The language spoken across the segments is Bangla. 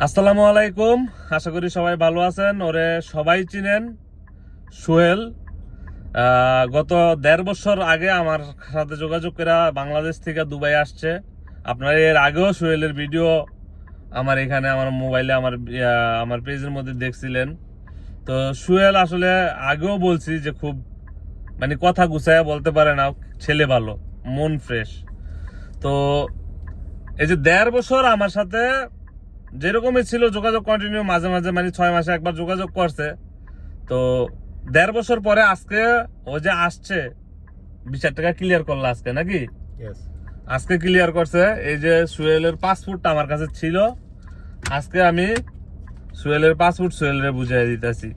আসসালামু আলাইকুম। আশা করি সবাই ভালো আছেন। ওরে সবাই চিনেন সোহেল। গত দেড় বছর আগে আমার সাথে যোগাযোগ করে বাংলাদেশ থেকে দুবাই আসছে। আপনারা এর আগেও সোহেলের ভিডিও আমার এখানে, আমার মোবাইলে, আমার আমার পেজের মধ্যে দেখছিলেন। তো সোহেল আসলে আগেও বলছি যে খুব মানে কথা গুছায় বলতে পারে না, ছেলে ভালো, মন ফ্রেশ। তো এই যে দেড় বছর আমার সাথে যেরকমই ছিল যোগাযোগ কন্টিনিউ মাঝে মাঝে মানে ছয় মাসে একবার যোগাযোগ করছে। তো দেড় বছর পরে আজকে ও যে আসছে বিশ টাকা ক্লিয়ার করল আজকে নাকি? আজকে ক্লিয়ার করছে এই যে সুয়েলের পাসপোর্টটা আমার কাছে ছিল আজকে আমি সুয়েলের পাসপোর্ট সুয়েলের বুঝাই দিতেছি।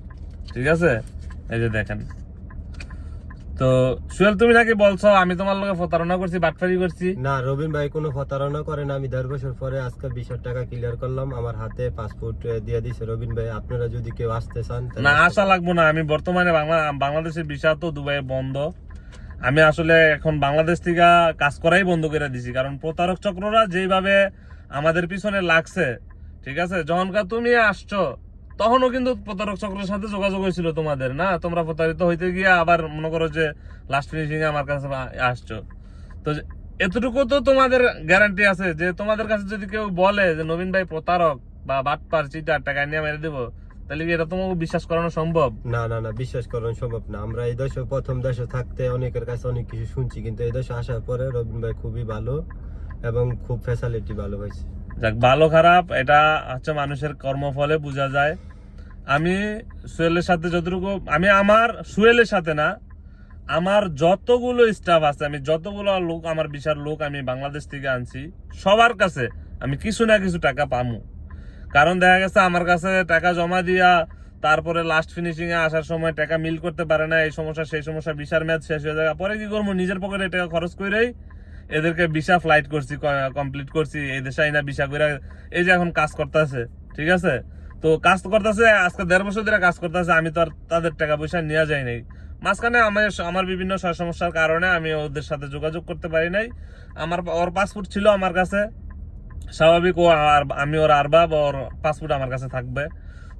ঠিক আছে? এই যে দেখেন। তো সুয়েল তুমি নাকি বলছো আমি তোমার লগে প্রতারণা করছি বাটফারি করছি। না রবিন ভাই কোনো প্রতারণা করেন আমি দেড় বছর পরে আজকে বিশ টাকা ক্লিয়ার করলাম। আমার হাতে পাসপোর্ট দিয়ে দিছে রবিন ভাই। আপনারা যদি কেউ আসতে চান না আশা লাগবো না। আমি বর্তমানে বাংলা বাংলাদেশের ভিসা তো দুবাই বন্ধ। আমি আসলে এখন বাংলাদেশ থেকে কাজ করাই বন্ধ করে দিছি। কারণ প্রতারক চক্ররা যেভাবে আমাদের পিছনে লাগছে ঠিক আছে? যখনকার তুমি আসছো। তখনও কিন্তু প্রতারক চক্রের সাথে যোগাযোগ হয়েছিল তোমাদের, না? তোমরা প্রতারিত হইতে গিয়ে আবার মনে করো যে লাস্ট ফিনিশিং আমার কাছে আসছো। তো এতটুকু তো তোমাদের গ্যারান্টি আছে যে তোমাদের কাছে যদি কেউ বলে যে, নবীন ভাই প্রতারক বা বাটপার চিটার টাকা নিয়ে মেরে দেবো, তাহলে কি এটা তোমাকে বিশ্বাস করানো সম্ভব? না না না, বিশ্বাস করানো সম্ভব না। আমরা এই দেশে, প্রথম দেশে থাকতে অনেকের কাছে অনেক কিছু শুনছি, কিন্তু এই দেশে আসার পরে রবিন ভাই খুবই ভালো এবং খুব ফ্যাসিলিটি ভালো হয়েছে। যাক, ভালো খারাপ, এটা হচ্ছে মানুষের কর্মফলে বোঝা যায়। আমি সুয়েলের সাথে যতটুকু, আমি আমার সুয়েলের সাথে না, আমার যতগুলো স্টাফ আছে, আমি যতগুলো লোক, আমার বিশাল লোক আমি বাংলাদেশ থেকে আনছি, সবার কাছে আমি কিছু না কিছু টাকা পামু। কারণ দেখা গেছে আমার কাছে টাকা জমা দিয়া, তারপরে লাস্ট ফিনিশিং এ আসার সময় টাকা মিল করতে পারে না, এই সমস্যা, সেই সমস্যা বিশাল ম্যাচ শেষ হয়ে যায় পরে কি করব? নিজের পকেটে টাকা খরচ করেই এদেরকে বিশা ফ্লাইট করছি কমপ্লিট করছি, এই দেশে আইনা বিশা করে এই যে এখন কাজ করতেছে, ঠিক আছে? তো কাজ করতেছে, আজকে দেড় বছর ধরে কাজ করতেছে, আমি তো আর তাদের টাকা পয়সা নেওয়া যায় নাই। মাঝখানে আমার আমার বিভিন্ন সমস্যার কারণে আমি ওদের সাথে যোগাযোগ করতে পারি নাই। আমার ওর পাসপোর্ট ছিল আমার কাছে। স্বাভাবিক ও আর, আমি ওর আরবাব ওর পাসপোর্ট আমার কাছে থাকবে।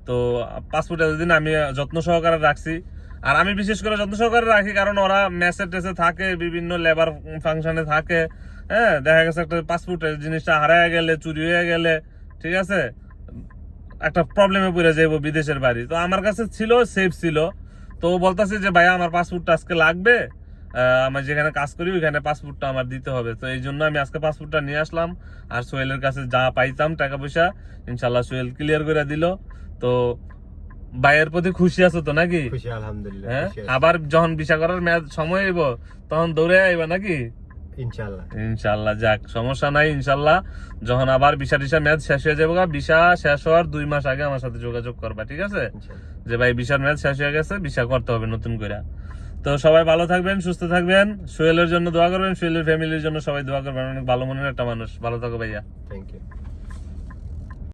তো পাসপোর্ট এতদিন আমি যত্ন সহকারে রাখছি। আর আমি বিশেষ করে যত্ন সহকারে রাখি, কারণ ওরা মেসে টেসে থাকে, বিভিন্ন লেবার ফাংশনে থাকে। হ্যাঁ দেখা গেছে একটা পাসপোর্টের জিনিসটা হারায় গেলে, চুরি হয়ে গেলে, ঠিক আছে? একটা প্রবলেমে পড়ে যাইবো বিদেশের বাড়ি। তো আমার কাছে ছিল সেফ ছিল। তো বলতেছে যে, ভাইয়া, আমার পাসপোর্টটা আজকে লাগবে। আমার যেখানে কাজ করি, ওইখানে পাসপোর্টটা আমার দিতে হবে। তো এই জন্য আমি আজকে পাসপোর্টটা নিয়ে আসলাম। আর সোহেলের কাছে যা পাইতাম, টাকা পয়সা ইনশাল্লাহ সোহেল ক্লিয়ার করে দিল। তো ভাইয়ের প্রতি খুশি আছো তো নাকি? খুশি আলহামদুলিল্লাহ হ্যাঁ? আবার যখন বিশা করার মেয়াদ সময় আইব তখন দৌড়ে আইবা নাকি? ইনশাল্লাহ ইনশাল্লাহ যাক সমস্যা নাই ইনশাল্লাহ যখন আবার বিশা টিশা শেষ হয়ে যাবে বিশা শেষ হওয়ার দুই মাস আগে আমার সাথে যোগাযোগ করবা ঠিক আছে? যে ভাই বিশার মেয়াদ শেষ হয়ে গেছে বিশা করতে হবে নতুন করে তো সবাই ভালো থাকবেন সুস্থ থাকবেন। সোহেলের জন্য দোয়া করবেন সোহেলের ফ্যামিলির জন্য সবাই দোয়া করবেন। অনেক ভালো মনের একটা মানুষ। ভালো থাকো ভাইয়া। Thank you